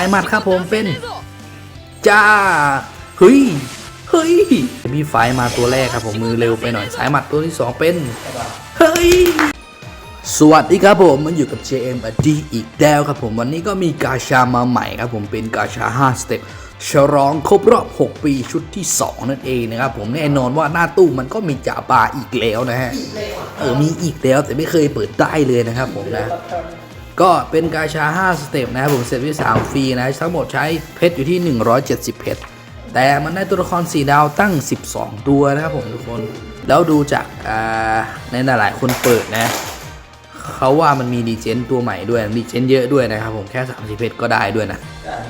ายหมัดครับผมเป็นจ้าเฮ้ยเฮ้ยมีไฟมาตัวแรกครับผมมือเร็วไปหน่อยสายหมัดตัวที่สองเป็นเฮ้ยสวัสดีครับผมมันอยู่กับ JM อดีอีกแล้วครับผมวันนี้ก็มีกาชามาใหม่ครับผมเป็นกาชา5สเต็ปฉลองครบรอบ 6 ปีชุดที่ 2 นั่นเองนะครับผมแน่นอนว่าหน้าตู้มันก็มีจ่าบาอีกแล้วนะฮะเออมีอีกแล้วแต่ไม่เคยเปิดได้เลยนะครับผมนะ ก็เป็นกาชา 5 สเต็ปนะครับผมเซตที่3ฟรีนะทั้งหมดใช้เพชรอยู่ที่ 170 เพชรแต่มันได้ตัวละคร 4 ดาวตั้ง 12 ตัวนะครับผมทุกคน แล้วดูจากในหลายๆคนเปิดนะเขาว่ามันมีดีเจนตัวใหม่ด้วยดีเจนเยอะด้วยนะครับผมแค่30เพชรก็ได้ด้วยนะ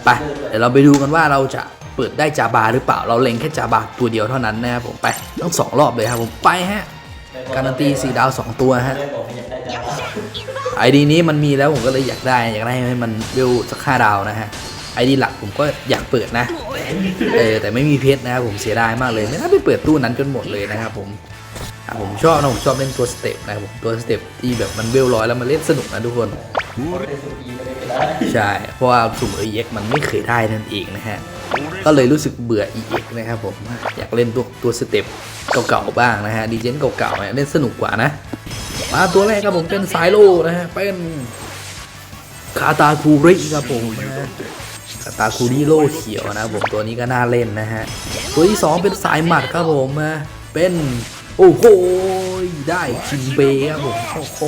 ไปเดี๋ยวเราไปดูกันว่าเราจะเปิดได้จาบาหรือเปล่าเราเล็งแค่จาบาตัวเดียวเท่านั้นนะครับผมไปต้องสองรอบเลยครับผมไปฮะการันตี4ดาว 2 ตัวฮะ ไอดีนี้มันมีแล้วผมก็เลยอยากได้ อยากได้ให้มันเวลสักห้าดาวนะฮะไอดีหลักผมก็อยากเปิดนะเออแต่ไม่มีเพชรนะครับผมเสียดายมากเลยไม่น่าไปเปิดตู้นั้นจนหมดเลยนะครับผมผมชอบนะผมชอบเล่นตัวสเต็ปนะครับผมตัวสเต็ปที่แบบมันเวลร้อยแล้วมันเล่นสนุกนะทุกคนใช่เพราะว่าสุ่มเอ็กมันไม่เคยได้นั่นเองนะฮะก็เลยรู้สึกเบื่อ EX นะครับผมอยากเล่นตัวตัวสเต็ปเก่าๆบ้างนะฮะดีเจนเก่าๆเนี่ยเล่นสนุกกว่านะ มาตัวแรกครับผมเป็นสายโลนะฮะเป็นคาตาคูริครับผมนะคาตาคูริโลเขียวนะครับผมตัวนี้ก็น่าเล่นนะฮะตัวที่สองเป็นสายหมัดครับผมนะเป็นโอ้โหได้จินเบย์ครับผมโอ้โห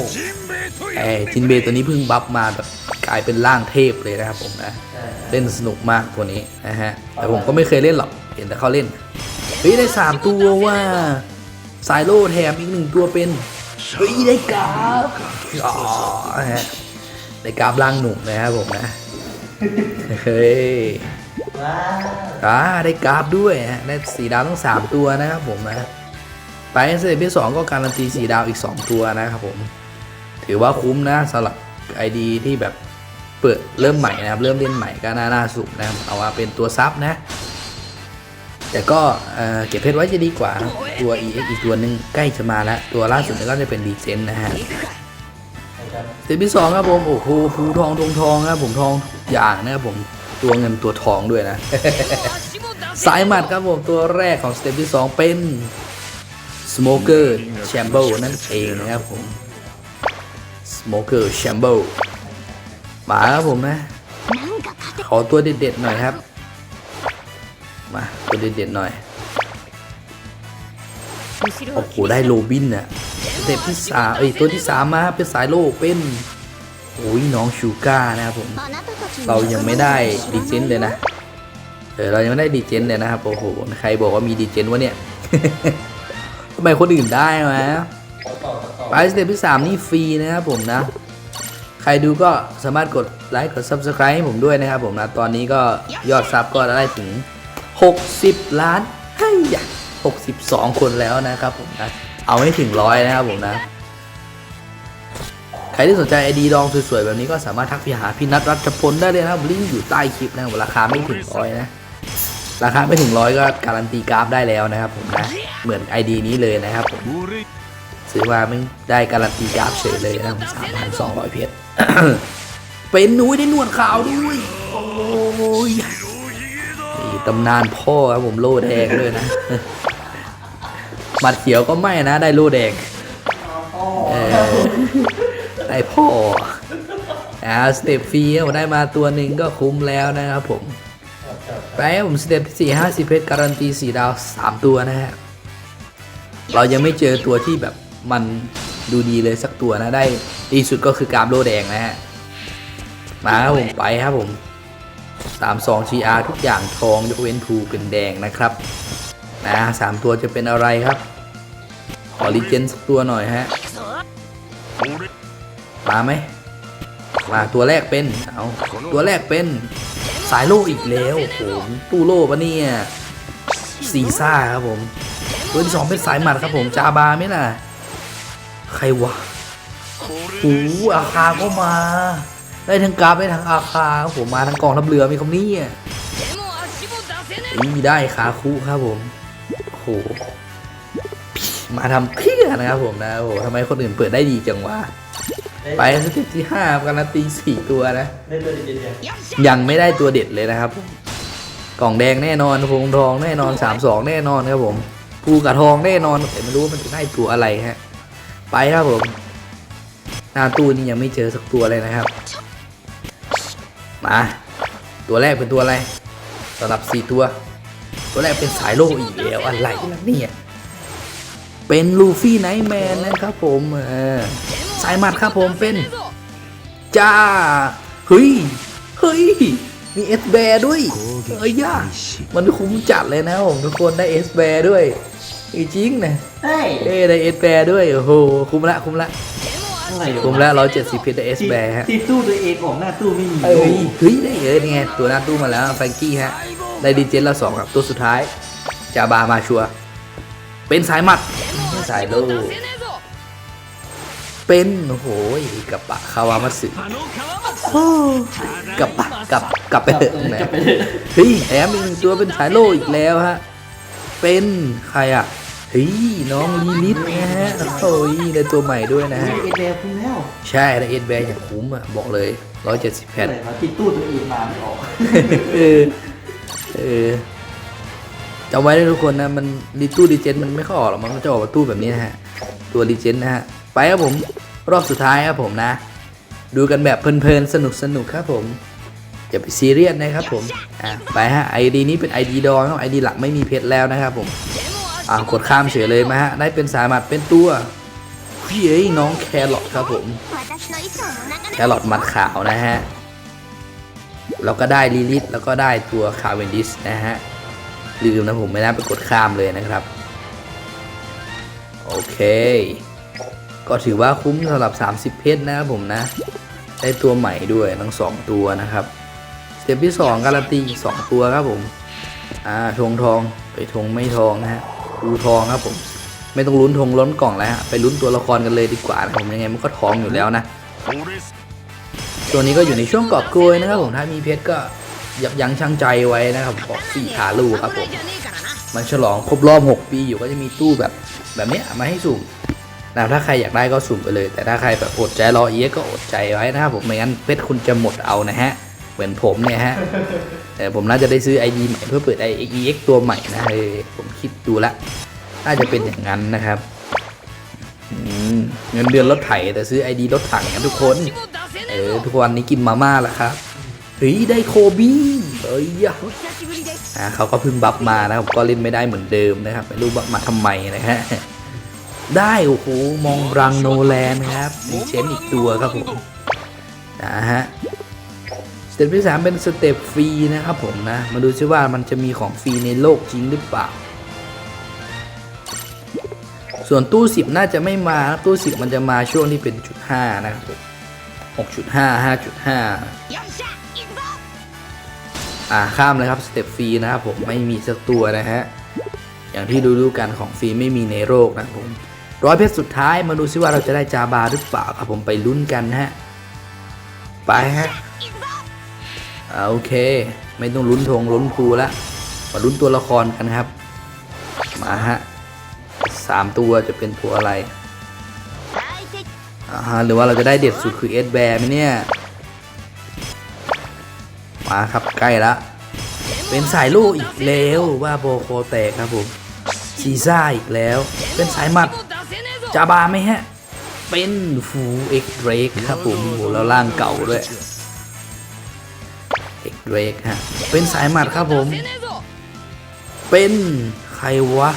แอจินเบย์ตัวนี้เพิ่งบัฟมาแบบกลายเป็นร่างเทพเลยนะครับผมนะเล่นสนุกมากตัวนี้นะฮะแต่ผมก็ไม่เคยเล่นหรอกเห็นแต่เขาเล่นเฮ้ยได้สามตัวว่าสายโลแถมอีกหนึ่งตัวเป็น เฮ้ยได้กราฟอ๋อฮะได้กราฟร่างหนุ่มนะครับผมนะเฮ้ยอ่าได้กราฟด้วยฮะได้สีดาวทั้งสามตัวนะครับผมนะไปสเต็ปที่สองก็การันตีสีดาวอีกสองตัวนะครับผม ถือว่าคุ้มนะสำหรับไอดีที่แบบเปิดเริ่มใหม่นะครับ เริ่มเล่นใหม่ก็น่าน่าสุกนะครับเอาว่าเป็นตัวซับนะ แต่ก็เก็บเพชรไว้จะดีกว่า ตัว EX อีกตัวหนึ่งใกล้จะมาแล้ว ตัวล่าสุดก็จะเป็นดีเซนนะฮะเซตที่สองครับผม โอ้โหภูทองทองทองครับผมทองอย่างนะครับผมตัวเงินตัวทองด้วยนะ สายหมัดครับผมตัวแรกของสเต็ปที่2เป็น Smoker Chamber นั่นเองนะครับผม Smoker Chamber มาครับผมนะ ขอตัวเด็ดๆหน่อยครับ มาตัวเด็ดๆหน่อยโอ้โหได้โรบินอะสเต็ปที่สามเอ้ยตัวที่สามมาเป็นสายโลเป็นโอ้ยน้องชูก้านะครับผม เรายังไม่ได้ดีเจนเลยนะเออเรายังไม่ได้ดีเจนเลยนะครับโอ้โหใครบอกว่ามีดีเจนวะเนี่ยทำไมคนอื่นได้มะไปสเต็ปที่สามนี่ฟรีนะครับผมนะ ใครดูก็สามารถกดไลค์กด Subscribe ให้ผมด้วยนะครับผมนะ ตอนนี้ก็ยอดซับก็ได้ถึง 60 ล้านให้ยะ62 คนแล้วนะครับผมนะ เอาให้ถึงร้อยนะครับผมนะ ใครที่สนใจไอดีดองสวยๆ แบบนี้ก็สามารถทักไปหาพี่นัทรัชพลได้เลยนะครับลิงก์อยู่ใต้คลิปนะราคาไม่ถึงร้อยนะ ราคาไม่ถึงร้อยก็การันตีกราฟได้แล้วนะครับผมนะ เหมือนไอดีนี้เลยนะครับผมซื้อมาไม่ได้การันตีกราฟเฉยเลยนะสามพันสองร้อยเพชรเป็นนุ้ยได้นวดขาวด้วย โอ้ย ตำนานพ่อครับผมโล่แดงด้วยนะหมัดเขียวก็ไม่นะได้โล่แดงเออได้พ่ออ่าสเต็ปฟรีผมได้มาตัวหนึ่งก็คุ้มแล้วนะครับผมไปครับผมสเต็ปที่สี่ห้าสิบเพชรการันตีสี่ดาวสามตัวนะฮะเรายังไม่เจอตัวที่แบบมันดูดีเลยสักตัวนะได้ดีสุดก็คือกรามโลแดงนะฮะมาครับผมไปครับผม สามสอง GR ทุกอย่างทองยกเว้นภูเป็นแดงนะครับนะสามตัวจะเป็นอะไรครับ ขอรีเจนสักตัวหน่อยฮะมาไหมมาตัวแรกเป็นเอาตัวแรกเป็นสายโล่อีกแล้วโอ้โหตู้โล่ปะเนี่ยซีซ่าครับผมตัวที่สองเป็นสายหมัดครับผมจาบาไหมล่ะ ใครวะโอ้อาคาก็มา ได้ทั้งกราฟได้ทั้งอาคาครับผมมาทั้งกองทัพเรือมีคำนี้อะอีได้ขาคุครับผมโอ้โหมาทำเพื่อนะครับผมนะโอ้โหทำไมคนอื่นเปิดได้ดีจังวะไปสเต็ปที่ห้าการันตีสี่ตัวนะยังไม่ได้ตัวเด็ดเลยนะครับ กล่องแดงแน่นอนพงทองแน่นอนสามสองแน่นอนครับผมภูกระทองแน่นอนแต่ไม่รู้มันจะได้ตัวอะไรฮะ ไปครับผมหน้าตู้นี้ยังไม่เจอสักตัวเลยนะครับ มาตัวแรกเป็นตัวอะไรสำหรับสี่ตัว ตัวแรกเป็นสายโลอีกแล้วอะไรล่ะเนี่ยเป็นลูฟี่ไนท์แมนนะครับผมเออสายหมัดครับผมเป็นจ้าเฮ้ยเฮ้ยมีเอสแบร์ด้วยเอ้ยย่ามันคุ้มจัดเลยนะผมทุกคนได้เอสแบร์ด้วยจริงนะเฮ้ยเอ้ได้เอสแบร์ด้วยโอ้โหคุ้มละคุ้มละ อะไรวคุ้มละร้อยเจ็ดสิบเพชรได้เอสแบร์ฮะที่ตู้ตัวเองของหน้าตู้ไม่มีเอ้ยเฮ้ยได้เยอะนี่ไงตัวหน้าตู้มาแล้วแฟรงกี้ฮะ ได้ดีเจนละสองครับ ตัวสุดท้าย จาบามาชัวร์เป็นสายหมัดสายโลเป็นโอ้โหกับปะคาวามัตสึโอ้กับปะกับกลับไปเถอะนะจะไปเลย เฮ้ยแถมอีกหนึ่งตัวเป็นสายโลอีกแล้วฮะ เป็นใครอะ เฮ้ยน้องลีลิทนะฮะโอ้ยได้ตัวใหม่ด้วยนะฮะเอเดฟคุณแล้วใช่ได้เอ็นแบร์อย่างคุ้มอะบอกเลย170แผ่นอะไรวะที่ตู้ตัวเองมาไม่ออกเออเออจำไว้ด้วยทุกคนนะมันดีตู้ดีเจนมันไม่เข้าออกหรอกมันก็จะออกมาตู้แบบนี้นะฮะตัวดีเจนนะฮะไปครับผมรอบสุดท้ายครับผมนะ ดูกันแบบเพลินๆสนุกๆครับผมอย่าไปซีเรียสนะครับผมอะไปฮะไอดีนี้เป็นไอดีดองไอดีหลักไม่มีเพชรแล้วนะครับผม อากดข้ามเฉยเลยมาฮะได้เป็นสายหมัดเป็นตัวเฮ้ยน้องแครอทครับผม แครอทมัดขาวนะฮะแล้วก็ได้ลิลิทแล้วก็ได้ตัวคาเวนดิสนะฮะลืมนะผมไม่น่าไปกดข้ามเลยนะครับ โอเค ก็ถือว่าคุ้มสำหรับ 30 เพชรนะครับผมนะ ได้ตัวใหม่ด้วยทั้ง 2 ตัวนะครับสเต็ปที่ 2 การันตีอีก 2 ตัวครับผม อ่าธงทองไปธงไม่ทองนะฮะ อูทองครับผม ไม่ต้องลุ้นธงล้นกล่องแล้วฮะไปลุ้นตัวละครกันเลยดีกว่านะผมยังไงมันก็ทองอยู่แล้วนะตัวนี้ก็อยู่ในช่วงกอบโกยนะครับผมถ้ามีเพชรก็ยับยั้งชั่งใจไว้นะครับขอสี่ขาลูกครับผมมันฉลองครบรอบ 6 ปีอยู่ก็จะมีตู้แบบแบบนี้มาให้สุ่มนะถ้าใครอยากได้ก็สุ่มไปเลย แต่ถ้าใครแบบอดใจรอเอียก็อดใจไว้นะครับผมไม่งั้นเพชรคุณจะหมดเอานะฮะ เหมือนผมเนี่ยฮะแต่ผมน่าจะได้ซื้อ ID ใหม่เพื่อเปิด IEX ตัวใหม่นะเออผมคิดดูละ น่าจะเป็นอย่างนั้นนะครับเงินเดือนรถไถแต่ซื้อ ID รถถังนะทุกคน เออทุกวันนี้กินมาม่าแล้วครับเฮ้ยได้โคบี้เอ้ยอะอ่าเขาก็เพิ่งบัฟมานะครับก็เล่นไม่ได้เหมือนเดิมนะครับไม่รู้บัฟมาทำไมนะฮะได้โอ้โหมองรังโนแลนครับมีเชนอีกตัวครับผมนะฮะ สเต็ปที่สามเป็นสเต็ปฟรีนะครับผมนะ มาดูซิว่ามันจะมีของฟรีในโลกจริงหรือเปล่า ส่วนตู้สิบน่าจะไม่มานะตู้สิบมันจะมาช่วงที่เป็นจุดห้านะครับผมหกจุดห้าห้าจุดห้าอ่าข้ามเลยครับสเต็ปฟรีนะครับผมไม่มีสักตัวนะฮะ อย่างที่ดูๆกันของฟรีไม่มีในโลกนะครับผมร้อยเพชรสุดท้ายมาดูซิว่าเราจะได้จาบาหรือเปล่าครับผมไปลุ้นกันนะฮะ ไปฮะ โอเค ไม่ต้องลุ้นธงลุ้นภูละมาลุ้นตัวละครกันครับ มาฮะสามตัวจะเป็นตัวอะไรอ่าฮะหรือว่าเราจะได้เด็ดสุดคือเอสแบร์ไหมเนี่ย มาครับใกล้ละเป็นสายลูกอีกแล้วว่าโบโคแตกครับผมซีซ่าอีกแล้ว เป็นสายหมัดจาบาไหมฮะ เป็นฟูเอ็กเรกครับผมโหแล้วร่างเก่าด้วย เอ็กเรกฮะ เป็นสายหมัดครับผม เป็นใครวะ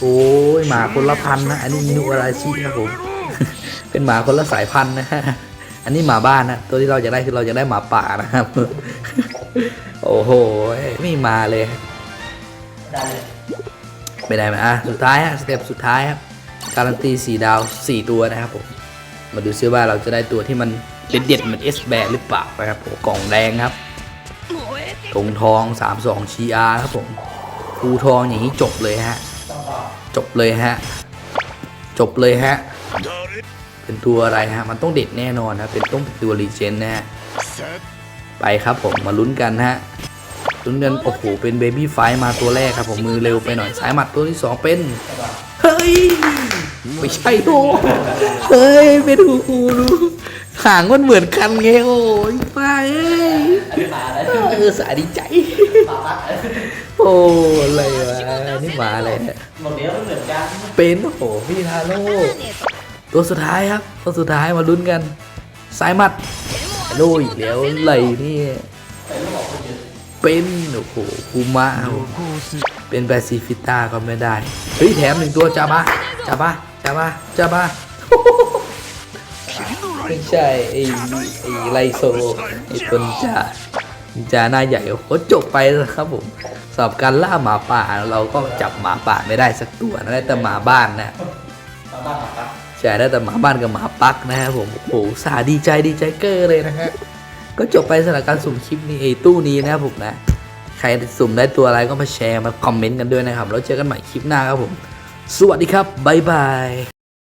โอ้ยหมาคนละพันนะ อันนี้อินุอาราชิครับผม เป็นหมาคนละสายพันธุ์นะฮะ อันนี้หมาบ้านนะ ตัวที่เราจะได้คือเราจะได้หมาป่านะครับ โอ้โห ไม่มาเลยได้เลยไม่ได้ไหมอะ สุดท้ายฮะ สเต็ปสุดท้ายครับ การันตี4ดาว 4 ตัวนะครับผม มาดูซิว่าเราจะได้ตัวที่มันเด็ดๆเหมือนเอสแบหรือเปล่านะครับผมกล่องแดงครับ ธงทอง32ชีอาครับผมภูทองอย่างนี้จบเลยฮะ จบเลยฮะ จบเลยฮะ เป็นตัวอะไรฮะ มันต้องเด็ดแน่นอนนะ เป็นต้องตัวรีเจนนะฮะไปครับผมมาลุ้นกันฮะลุ้นกันโอ้โหเป็นเบบี้ไฟมาตัวแรกครับผมมือเร็วไปหน่อยสายหมัดตัวที่สองเป็นเฮ้ยไม่ใช่โหเฮ้ยเป็นหูคูดูหางมันเหมือนกันไงโอ้ยไปเอ้ย เออสาดีใจปาปักโอ้อะไรวะนี่หมาอะไรเนี่ยบอกเดียวเหมือนกันเป็นโอ้โหพี่ทาโร่ตัวสุดท้ายครับ ตัวสุดท้ายมาลุ้นกันสายมัดทาโร่อีกแล้วอะไรนี่เยเป็นโอ้โหคูมะครับผมเป็นแปซิฟิต้าก็ไม่ได้ เฮ้ยแถมหนึ่งตัวจ้าบ้าจ้าบ้าจ้าบ้าจ้าบ้า ไม่ใช่ไอ้ไอ้ไลโซไอ้ตัวนินจานินจาหน้าใหญ่โอ้โหจบไปแล้วครับผมสำหรับการล่าหมาป่าเราก็จับหมาป่าไม่ได้สักตัวนะได้แต่หมาบ้านนะปาปักปาปักใช่ได้แต่หมาบ้านกับหมาปักนะครับผมโอ้โหสาดีใจดีใจเกอร์เลยนะฮะก็จบไปสำหรับการสุ่มคลิปนี้ไอ้ตู้นี้นะครับผมนะใครสุ่มได้ตัวอะไรก็มาแชร์มาคอมเมนต์กันด้วยนะครับแล้วเจอกันใหม่คลิปหน้าครับผม สวัสดีครับ บ๊ายบาย